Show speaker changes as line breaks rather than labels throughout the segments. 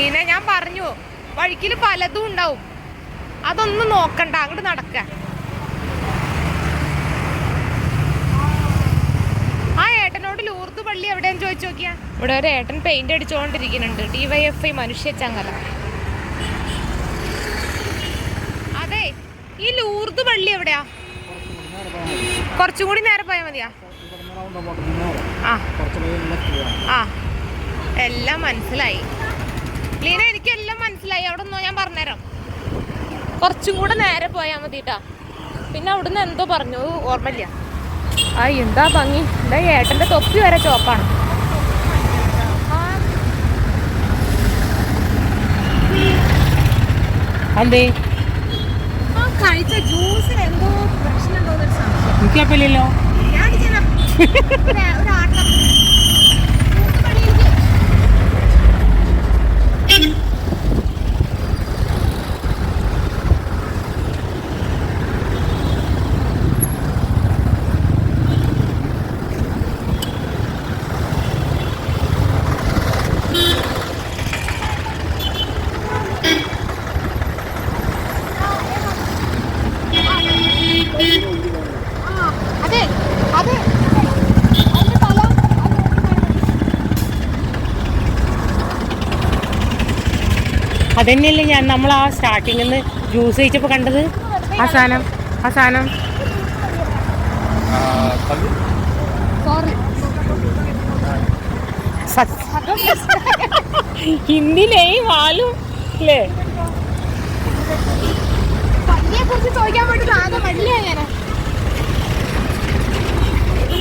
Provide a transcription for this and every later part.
ലീന ഞാൻ പറഞ്ഞു വഴിക്കിൽ പലതും ഉണ്ടാവും. അതൊന്നും നോക്കണ്ട അങ്ങോട്ട് നടക്ക. ആ ഏട്ടനോട് ലൂർത്ത് പള്ളി എവിടെയെന്ന് ചോദിച്ചു നോക്കിയാ? ഇവിടെ ഒരു ഏട്ടൻ പെയിന്റ് അടിച്ചുകൊണ്ടിരിക്കുന്നുണ്ട് ഐ മനുഷ്യ ചങ്ങല. അതെ ഈ ലൂർത്ത് പള്ളി എവിടെയാ? കുറച്ചും കൂടി നേരെ പോയാൽ മതിയാ. ആ എല്ലാം മനസ്സിലായി. ലീന എനിക്ക് എല്ലാം മനസ്സിലായി. അവിടെ നിന്നോ ഞാൻ പറഞ്ഞുതരാം. കുറച്ചും കൂടെ നേരെ പോയാൽ മതി ട്ടാ പിന്നെ അവിടുന്ന് എന്തോ പറഞ്ഞു. ഓർമ്മയില്ല. ആ എന്താ ഭംഗി? എന്താ ഏട്ടന്റെ തൊപ്പി വരെ ചോപ്പാണ്. അതെ കഴിച്ച. എന്തോ എന്നൊരു സംശയം.
എനിക്കപ്പില്ലല്ലോ.
ഞാൻ. ഒരു- ഒരു ആട്ടം. മൂന്ന് മണിക്ക്. ആ, അതെ അതെ അതിന്റെ തല
അതന്നെയല്ലേ ഞാൻ നമ്മൾ ആ സ്റ്റാർട്ടിങ്ങിൽ നിന്ന് ജ്യൂസ് കഴിച്ചപ്പോൾ കണ്ടത് ആ സാധനം ആ സാധനം ഹിന്ദിയിലേ വാലും അല്ലേ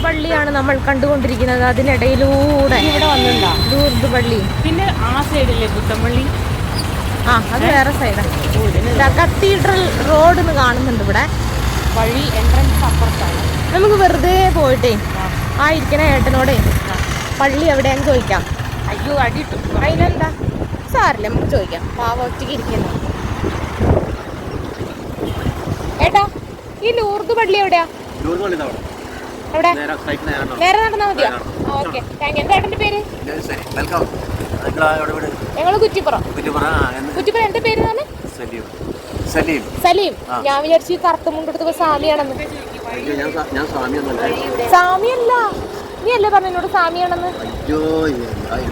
പള്ളിയാണ് നമ്മൾ കണ്ടുകൊണ്ടിരിക്കുന്നത്. അതിനിടയിലൂടെ
ഇവിടെ വന്നിട്ടുണ്ടോ?
ദൂർദ് പള്ളി.
പിന്നെ ആ സൈഡിലെ പുത്തമ്പള്ളി
ആ അത് വേറെ സൈഡാണ് കത്തീഡ്രൽ റോഡ് എന്ന് കാണുന്നുണ്ട് ഇവിടെ.
വഴി എൻട്രൻസ് അപ്പുറത്താണ്.
നമുക്ക് വെറുതെ പോയിട്ടേ ആ ഇരിക്കണ ഏട്ടനോടെ പള്ളി എവിടെയാന്ന് ചോദിക്കാം.
അയ്യോ അടിയിട്ടു
അതിനെന്താ? സാറില്ല നമുക്ക് ചോദിക്കാം. പാവ ഒറ്റയ്ക്ക് ഇരിക്കുന്നു. ഏട്ടാ ഈ ലൂർദ് പള്ളി എവിടെയാ? എവിടെ? നേരെ നടന്നാ. മതിയോ? ഓക്കെ. Thank you. എന്താ ഏട്ടന്റെ പേര്?
വെൽക്കം
ഞങ്ങൾ കുറ്റിപ്പുറം.
കുറ്റിപ്പുറ.
എന്റെ പേര്
സലീം. സലീം.
സലീം. ഞാൻ വിചാരിച്ചു ഈ കറുത്ത മുണ്ടെടുത്തപ്പോ സാമിയാണെന്ന്
അയ്യോ ഞാൻ ഞാൻ സ്വാമിയൊന്നുമല്ല.
സാമിയല്ല നീ അല്ലേ പറഞ്ഞു എന്നോട് സാമിയാണെന്ന്
അയ്യോ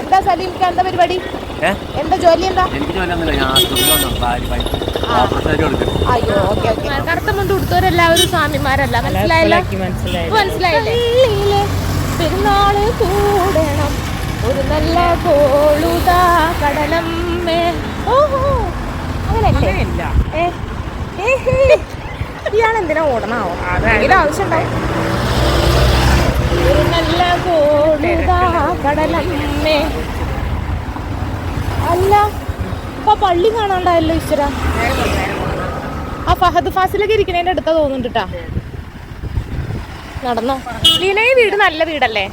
എന്താ സലീം
എന്താ പരിപാടി? എന്താ ജോലി എന്താ? അയ്യോ ഓക്കെ ഓക്കെ. കറുത്ത മുണ്ട് കൊടുത്തവരെല്ലാവരും സ്വാമിമാരല്ല. മനസ്സിലായല്ലോ. മനസ്സിലായില്ലേ? പെരുന്നാൾ കൂടണം. ഒരു നല്ല കോളുതാ കടലമ്മേ ഓഹോ
അങ്ങനെയല്ല?
ഹേ. ഇയാളെന്തിനാ ഓടണാവോ? എന്തെങ്കിലും ആവശ്യമുണ്ടാവും ഒരു നല്ല കോളുതാ കടലമ്മേ അല്ല അപ്പൊ പള്ളി കാണാണ്ടായല്ലോ ഈശ്വര. ആ ഫഹദ് ഫാസിലൊക്കെ ഇരിക്കണേന്റെ അടുത്താ തോന്നുന്നുണ്ട് ട്ടാ. നടന്നോ? ലീന ഈ വീട് നല്ല വീടല്ലേ?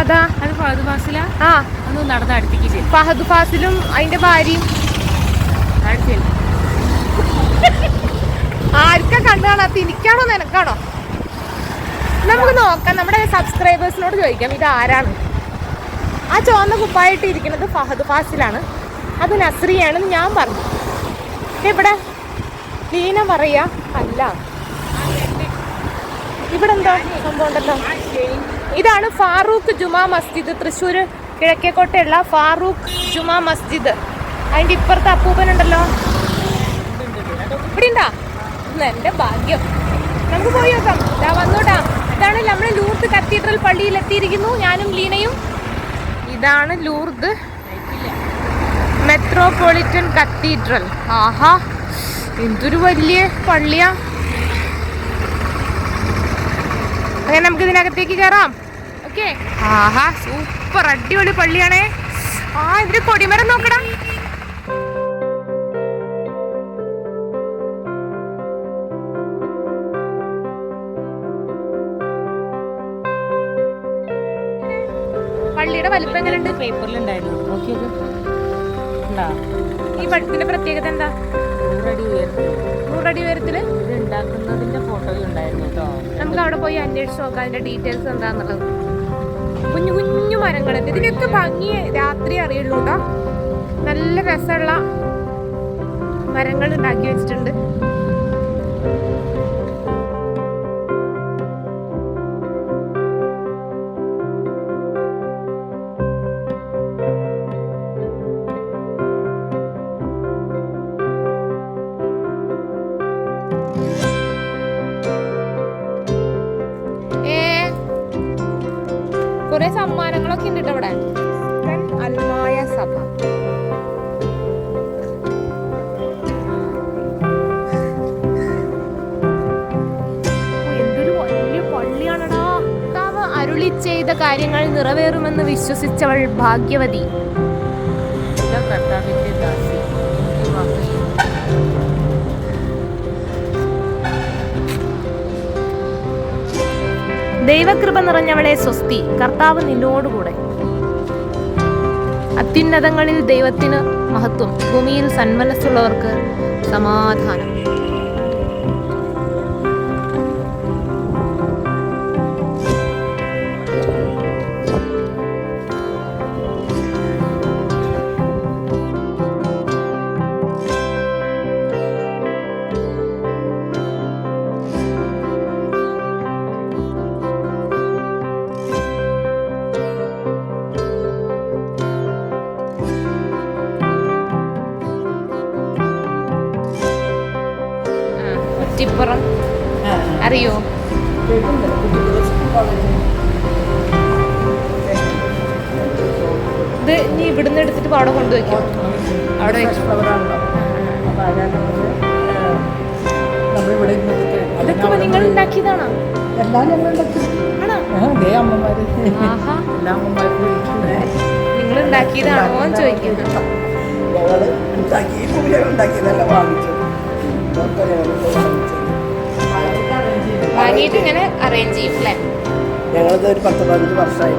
അതാ.
അത് ഫഹദ് ഫാസില?
ആ.
അന്ന് നടന്ന അടുത്തേക്ക്
ഫഹദ് ഫാസിലും അതിന്റെ ഭാര്യയും. ആർക്കാ കണ്ടു കാണാത്ത എനിക്കാണോ നിനക്കാണോ? നമുക്ക് നോക്കാം. നമ്മുടെ സബ്സ്ക്രൈബേഴ്സിനോട് ചോദിക്കാം. ഇത് ആരാണ്? ആ ചുവന്ന കുപ്പായിട്ട് ഇരിക്കുന്നത് ഫഹദ് ഫാസിലാണ്. അത് നസ്രിയാണെന്ന് ഞാൻ പറഞ്ഞു. ഇവിടെ ലീന പറയാ അല്ല. ഇവിടെ എന്തോ സംഭവം ഉണ്ടല്ലോ. ഇതാണ് ഫാറൂഖ് ജുമാ മസ്ജിദ്. തൃശ്ശൂർ കിഴക്കേക്കോട്ടയുള്ള ഫാറൂഖ് ജുമാ മസ്ജിദ്. അതിന്റെ ഇപ്പുറത്ത് അപ്പൂപ്പനുണ്ടല്ലോ. ഇവിടെ ഉണ്ടാ? എന്റെ ഭാഗ്യം. നമുക്ക് പോയി നോക്കാം. ഇതാ വന്നോട്ടാ ഇതാണ് നമ്മൾ ലൂർദ് കത്തീഡ്രൽ പള്ളിയിൽ എത്തിയിരിക്കുന്നു ഞാനും ലീനയും. ഇതാണ് ലൂർദ് മെട്രോപൊളിറ്റൻ കത്തീഡ്രൽ ആഹാ എന്തൊരു വലിയ പള്ളിയാ. അങ്ങനെ നമുക്ക് ഇതിനകത്തേക്ക് കയറാം ഓക്കെ. ആഹാ സൂപ്പർ അടിപൊളി പള്ളിയാണേ. ആ ഇതിന് കൊടിമരം നോക്കടാ. പള്ളിയുടെ വലിപ്പം എങ്ങനെയുണ്ട്?
പേപ്പറിലുണ്ടായിരുന്നു. നോക്കിയത് ഉണ്ടാ?
ഈ പള്ളിന്റെ പ്രത്യേകത എന്താ?
നൂറടി ഉയരത്തിൽ
നൂറടി ഉയരത്തിൽ?
ഇത് ഉണ്ടാക്കുന്നതിന്റെ ഫോട്ടോ ഉണ്ടായിരുന്നു കേട്ടോ.
നമുക്ക് അവിടെ പോയി അന്വേഷിച്ച് നോക്കാം അതിന്റെ ഡീറ്റെയിൽസ് എന്താന്നുള്ളത്. കുഞ്ഞു കുഞ്ഞു മരങ്ങൾ ഇതിനൊക്കെ ഭംഗി രാത്രി അറിയുള്ളൂ കേട്ടോ. നല്ല രസമുള്ള മരങ്ങൾ ഉണ്ടാക്കി വെച്ചിട്ടുണ്ട്. ചെയ്ത കാര്യങ്ങൾ നിറവേറുമെന്ന് വിശ്വസിച്ചവൾ ഭാഗ്യവതി. ദാസി. ദൈവകൃപ നിറഞ്ഞവളെ സ്വസ്തി. കർത്താവ് നിന്നോടുകൂടെ. അത്യുന്നതങ്ങളിൽ ദൈവത്തിന് മഹത്വം. ഭൂമിയിൽ സന്മനസ്സുള്ളവർക്ക് സമാധാനം. കുറ്റിപ്പുറം അറിയോ? ഇത് നീ ഇവിടുന്ന് എടുത്തിട്ട് അവിടെ കൊണ്ടുവയ്ക്കും. അവിടെ ഇപ്പൊ നിങ്ങൾ ഉണ്ടാക്കിയതാണോ?
എല്ലാം ഞങ്ങൾ
നിങ്ങൾ ഉണ്ടാക്കിയതാണോ ചോദിക്കുന്നത്
ഉണ്ടാക്കിയതല്ല വാങ്ങിച്ചത്.
വാങ്ങിയിട്ട് ഇങ്ങനെ അറേഞ്ച് ചെയ്യും അല്ലേ?
ഞങ്ങളിത് ഒരു പത്ത് പതിനഞ്ച് വർഷമായി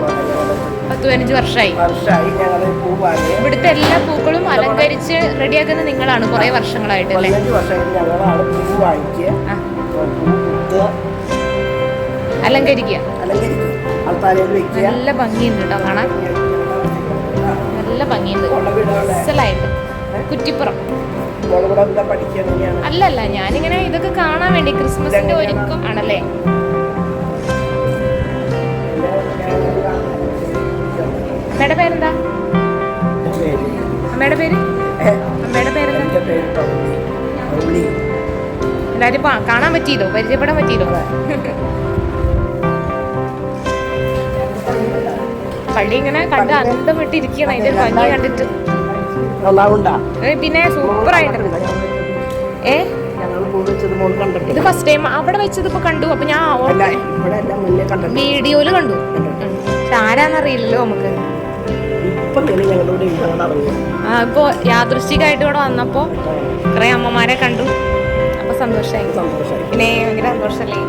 പത്ത് പതിനഞ്ച് വർഷമായി.
വർഷമായി ഞങ്ങൾ പൂ വാങ്ങി.
ഇവിടുത്തെ എല്ലാ പൂക്കളും അലങ്കരിച്ച് റെഡിയാക്കുന്നത് നിങ്ങളാണ് കുറെ വർഷങ്ങളായിട്ട് അല്ലേ?
വർഷമായിട്ട് ഞങ്ങളാണ് പൂ വാങ്ങിക്കുക.
അലങ്കരിക്കുക.
അലങ്കരിക്കുക.
നല്ല ഭംഗിയുണ്ട് കേട്ടോ കാണാൻ. നല്ല ഭംഗിയുണ്ട്. അസലായിട്ട്. കുറ്റിപ്പുറം. അല്ലല്ല ഞാനിങ്ങനെ ഇതൊക്കെ കാണാൻ വേണ്ടി ക്രിസ്മസിന്റെ ഒരുക്കം ആണല്ലേ അമ്മയുടെ പേരെന്താ? അമ്മയുടെ പേര്? അമ്മയുടെ പേരെന്താ? പാ- കാണാൻ പറ്റിയതോ? പരിചയപ്പെടാൻ പറ്റിയതോ? പള്ളി ഇങ്ങനെ കണ്ട് അന്തം വിട്ടിരിക്കണം അതിന്റെ ഭംഗി കണ്ടിട്ട്. പിന്നെ സൂപ്പർ ആയിട്ടുണ്ട് ഏ ഇത് ഫസ്റ്റ് ടൈം അവിടെ വെച്ചത് ഇപ്പൊ കണ്ടു. അപ്പൊ ഞാൻ വീഡിയോയിൽ കണ്ടു. പക്ഷെ ആരാന്നറിയില്ലല്ലോ നമുക്ക്. ആ ഇപ്പൊ യാദൃശ്ചികമായിട്ട് ഇവിടെ വന്നപ്പോ കുറെ അമ്മമാരെ കണ്ടു. അപ്പൊ സന്തോഷായി.
സന്തോഷമായി
പിന്നെ ഭയങ്കര സന്തോഷല്ലേ?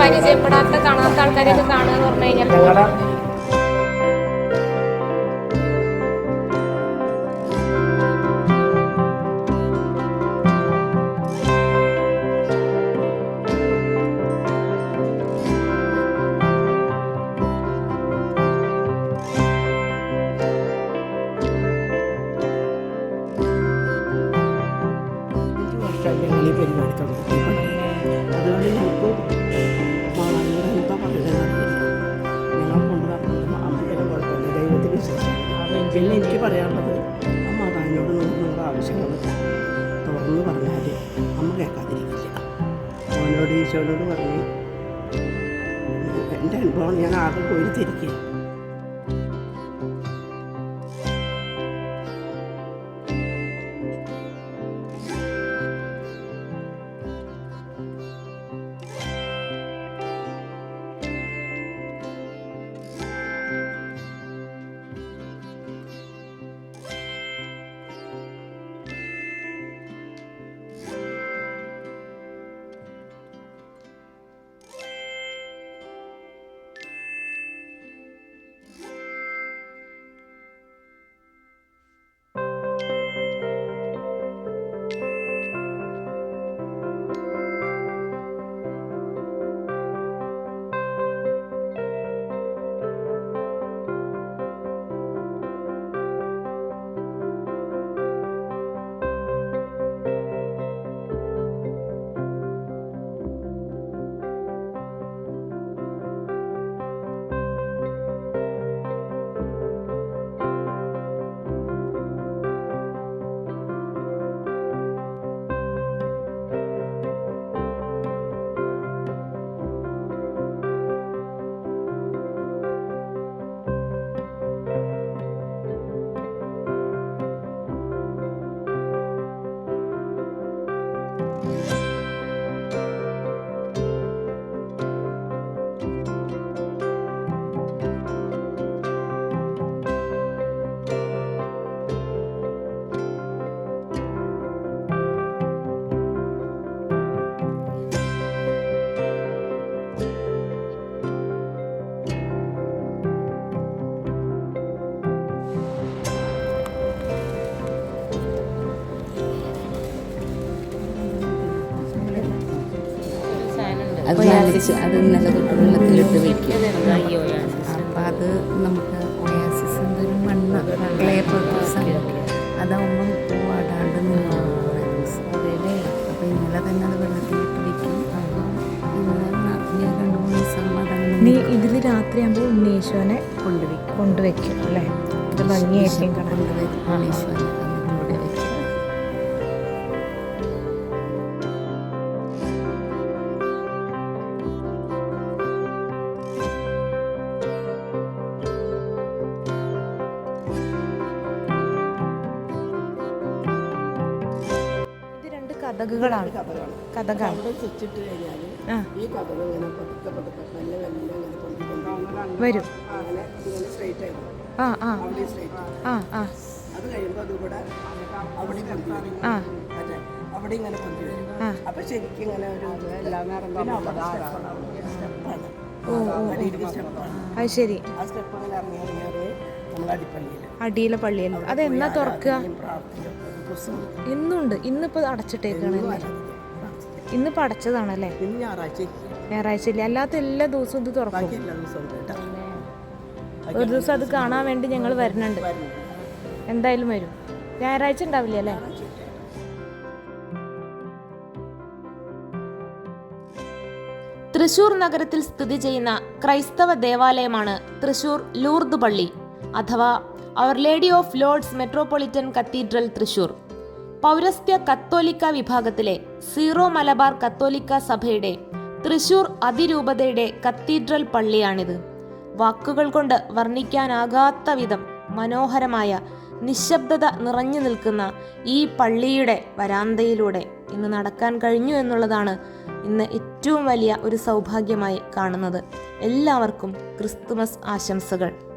പരിചയപ്പെടാത്ത കാണാത്ത ആൾക്കാരെയൊക്കെ കാണുക എന്ന് പറഞ്ഞു കഴിഞ്ഞാൽ
അവനോട് ഈശോനോട് പറഞ്ഞു എന്റെ അനുഭവം ഞാൻ ആകെ പോയി തിരിക്കുക
അത് നനച്ച് അത് നല്ല തൊട്ട് വെള്ളത്തിലിട്ട് വെക്കും. അപ്പം അത് നമുക്ക് ഒയാസിസ് എന്തൊരു മണ്ണ് ക്ലേ പർപ്പസാണ് അതാവുമ്പം പൂവാടാണ്ട് അപ്പം ഇന്നലെ തന്നെ അത് വെള്ളത്തിലിട്ട് വെക്കും. രണ്ട് മൂന്ന് ദിവസം
നീ ഇതിൽ രാത്രിയാകുമ്പോൾ ഉണ്ണീശോനെ
കൊണ്ടുവയ്ക്കും
കൊണ്ടുവയ്ക്കും അല്ലേ? ഇത് ഭംഗിയായിരിക്കും ഉണ്ണീശോനെ.
കൊണ്ടുവരും
ഇങ്ങനെ കൊണ്ടുകൊണ്ടുവരും
വരും. ആ ആ. ആ ആ.
അത് കഴിയുമ്പോൾ അവിടെ
ആ.
അവിടെ ഇങ്ങനെ
കൊണ്ടുവരും.
അപ്പൊ ശരിക്കും ഇങ്ങനെ ഒരു സ്റ്റെപ്പാണ്.
അത് ശരി.
ആ സ്റ്റെപ്പ് ഇങ്ങനെ ഇറങ്ങി ഇറങ്ങി ഇറങ്ങി നമ്മൾ അടിപ്പള്ളിയിൽ
അടിയിലെ പള്ളിയിൽ അതെന്നാ തുറക്കുക? ഇന്നുണ്ട്. ഇന്നിപ്പോ അടച്ചിട്ടേക്കാണ് ഇന്നിപ്പോ അടച്ചതാണല്ലേ?
പിന്നെ ഞായറാഴ്ച.
ഞായറാഴ്ച ഇല്ല? അല്ലാത്ത എല്ലാ ദിവസവും ഇത് തുറക്കും. ഒരു ദിവസം അത് കാണാൻ വേണ്ടി ഞങ്ങൾ വരുന്നുണ്ട്. എന്തായാലും വരും. ഞായറാഴ്ച ഉണ്ടാവില്ല അല്ലേ? തൃശൂർ നഗരത്തിൽ സ്ഥിതി ചെയ്യുന്ന ക്രൈസ്തവ ദേവാലയമാണ് തൃശൂർ ലൂർദ് പള്ളി അഥവാ our lady of Lourdes metropolitan cathedral Thrissur പൗരസ്ത്യ കത്തോലിക്ക വിഭാഗത്തിലെ സീറോ മലബാർ കത്തോലിക്ക സഭയുടെ തൃശൂർ അതിരൂപതയുടെ കത്തീഡ്രൽ പള്ളിയാണിത് വാക്കുകൾ കൊണ്ട് വർണിക്കാനാകാത്ത വിധം മനോഹരമായ നിശബ്ദത നിറഞ്ഞു നിൽക്കുന്ന ഈ പള്ളിയുടെ വരാന്തയിലൂടെ ഇന്ന് നടക്കാൻ കഴിഞ്ഞു എന്നുള്ളതാണ് ഇന്ന് ഏറ്റവും വലിയ ഒരു സൗഭാഗ്യമായി കാണുന്നത്. എല്ലാവർക്കും ക്രിസ്തുമസ് ആശംസകൾ.